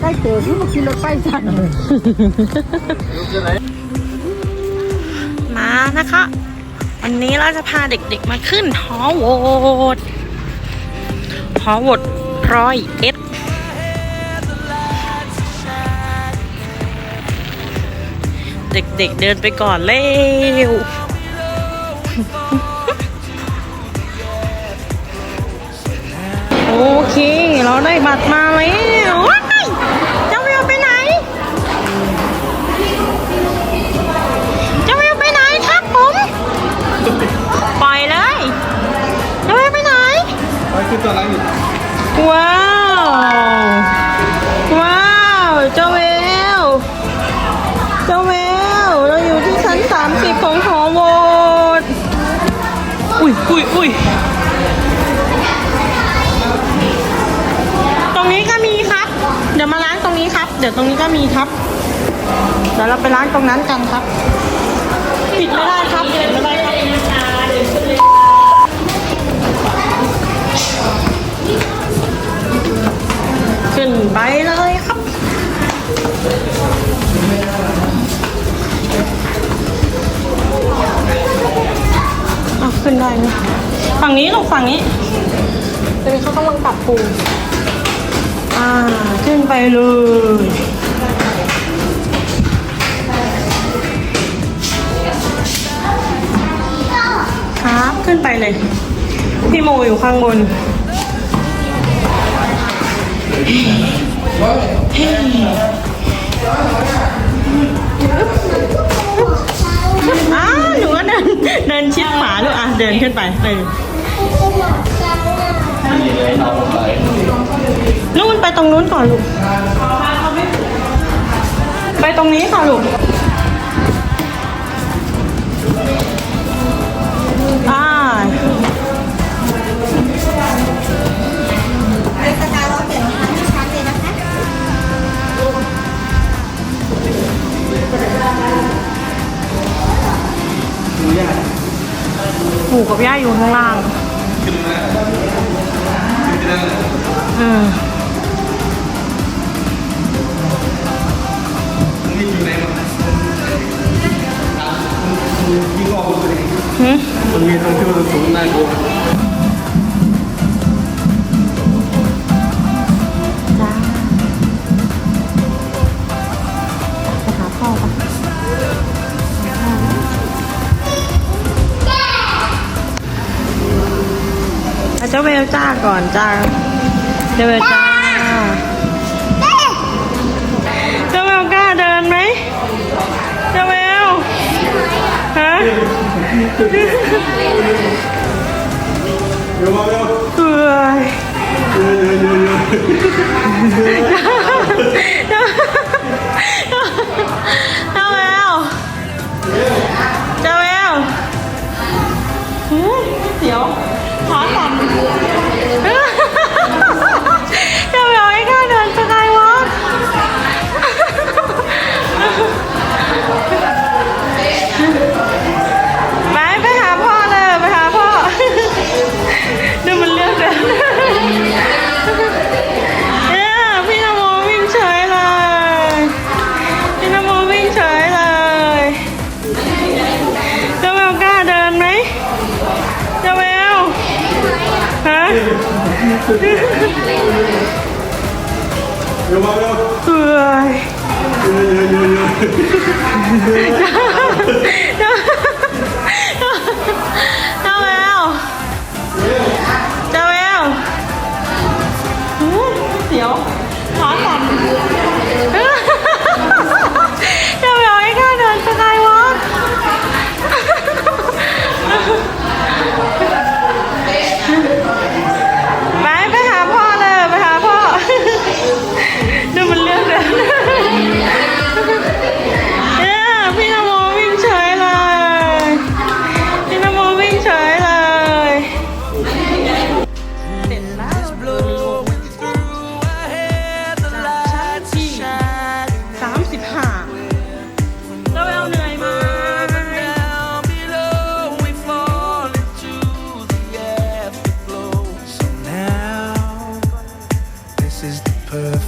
ใกล้เจอที่มากินรถไฟจันมานะคะ วันนี้เราจะพาเด็กๆมาขึ้นหอโหวตหอโหวตร้อยเอ็ดเด็กๆเดินไปก่อนเร็ว โอเค เราได้บัตรมาแล้วว้ายเจ้าเวลไปไหน เจ้าเวลไปไหนครับผม ปล่อยเลย เจ้าเวลไปไหน ไปขึ้นตัวนั้นอยู่ว้าว ว้าว เจ้าเวลเจ้าเวลเราอยู่ที่ชั้น 30 ของหอโหวตอุ้ยอุ้ยอุ้ยตรงนี้ก็มีครับ เดี๋ยวมาล้างตรงนี้ครับ เดี๋ยวตรงนี้ก็มีครับ เดี๋ยวเราไปล้างตรงนั้นกันครับ ปิดไม่ได้ครับปิดไม่ได้ครับขึ้นไปเลยครับอะขึ้นได้ไหมฝั่งนี้ลูกฝั่งนี้ตอนนี้เขากำลังปรับปรุง อ่าขึ้นไปเลยครับขึ้นไปเลย พี่โมอยู่ข้างบนอ้าหนูก็เดินเดินชิดขวาลูกอะ เดินขึ้นไปเออ นู่นไปตรงนู้นก่อนลูก ไปตรงนี้ค่ะลูกอ่าสกายเราเปลี่ยนรองเท้าให้ชัดเลยนะคะปู่กับย่าอยู่ข้างล่าง อืมนี่อยู่ไหนมันยิงอมันมีตรงที่มันสูงน่ากลัวจ้าไปหาพ่อปะเอาเจ้าเวลจ้าก่อนจ้า เจ้าเวลจ้าเจ้าเวลกล้าเดินไหมเจ้าเวลฮะเดี๋ยวมาเร็วเบื่อเเดี๋ยวมาเร็วเบื่อ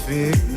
perfect